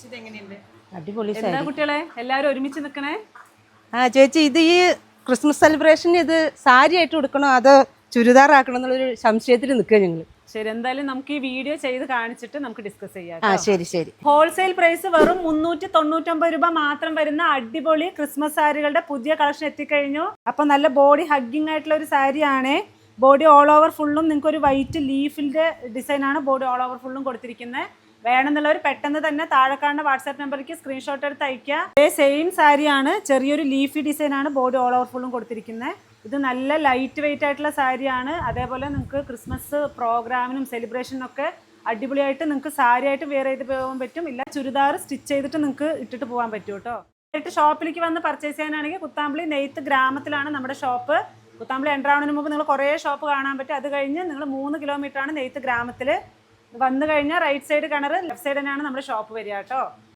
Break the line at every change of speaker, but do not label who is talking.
ചേച്ചി ഇത് എങ്ങനെയുണ്ട്?
അടിപൊളി
എന്താ കുട്ടികളെ? എല്ലാവരും ഒരുമിച്ച് നിൽക്കണേ
ആ ചേച്ചി ഇത് ഈ ക്രിസ്മസ് സെലിബ്രേഷൻ ഇത് സാരി ആയിട്ട് കൊടുക്കണോ അതോ ചുരിദാർ ആക്കണോ എന്നുള്ളൊരു സംശയത്തിൽ നിൽക്കുക ഞങ്ങൾ
ശരി എന്തായാലും നമുക്ക് ഈ വീഡിയോ ചെയ്ത് കാണിച്ചിട്ട് നമുക്ക് ഡിസ്കസ് ചെയ്യാം
ആ ശരി ശരി.
ഹോൾസെയിൽ പ്രൈസ് വെറും മുന്നൂറ്റി തൊണ്ണൂറ്റൊമ്പത് രൂപ മാത്രം വരുന്ന അടിപൊളി ക്രിസ്മസ് സാരികളുടെ പുതിയ കളക്ഷൻ എത്തിക്കഴിഞ്ഞു. അപ്പൊ നല്ല ബോഡി ഹഗ്ഗിംഗ് ആയിട്ടുള്ള ഒരു സാരിയാണ്. ബോഡി ഓൾ ഓവർ ഫുള്ളും നിങ്ങൾക്ക് ഒരു വൈറ്റ് ലീഫിന്റെ ഡിസൈനാണ് ബോഡി ഓൾ ഓവർ ഫുള്ളും കൊടുത്തിരിക്കുന്നത്. വേണമെന്നുള്ളവർ പെട്ടെന്ന് തന്നെ താഴെ കാണുന്ന വാട്സാപ്പ് നമ്പറിലേക്ക് സ്ക്രീൻഷോട്ട് എടുത്ത് അയക്കുക അതേ സെയിം സാരിയാണ് ചെറിയൊരു ലീഫി ഡിസൈനാണ് ബോഡി ഓൾ ഓവർ ഫുള്ളും കൊടുത്തിരിക്കുന്നത്. ഇത് നല്ല ലൈറ്റ് വെയിറ്റ് ആയിട്ടുള്ള സാരിയാണ് അതേപോലെ നിങ്ങൾക്ക് ക്രിസ്മസ് പ്രോഗ്രാമിനും സെലിബ്രേഷനും ഒക്കെ അടിപൊളിയായിട്ട് നിങ്ങൾക്ക് സാരി ആയിട്ട് വെയർ ചെയ്ത് പോകാൻ പറ്റും. ഇല്ല ചുരിദാർ സ്റ്റിച്ച് ചെയ്തിട്ട് നിങ്ങൾക്ക് ഇട്ടിട്ട് പോകാൻ പറ്റും കേട്ടോ. നേരിട്ട് ഷോപ്പിലേക്ക് വന്ന് പർച്ചേസ് ചെയ്യാനാണെങ്കിൽ കുത്താമ്പിളി നെയ്ത്ത് ഗ്രാമത്തിലാണ് നമ്മുടെ ഷോപ്പ് കുത്താമ്പളി എന്റർ ആവുന്നതിന് മുമ്പ് നിങ്ങൾ കുറേ ഷോപ്പ് കാണാൻ പറ്റും. അത് കഴിഞ്ഞ് നിങ്ങൾ മൂന്ന് കിലോമീറ്റർ ആണ് നെയ്ത്ത് ഗ്രാമത്തിൽ വന്നു കഴിഞ്ഞാൽ റൈറ്റ് സൈഡ് കിണർ ലെഫ്റ്റ് സൈഡ് തന്നെയാണ് നമ്മുടെ ഷോപ്പ് വരിക കേട്ടോ.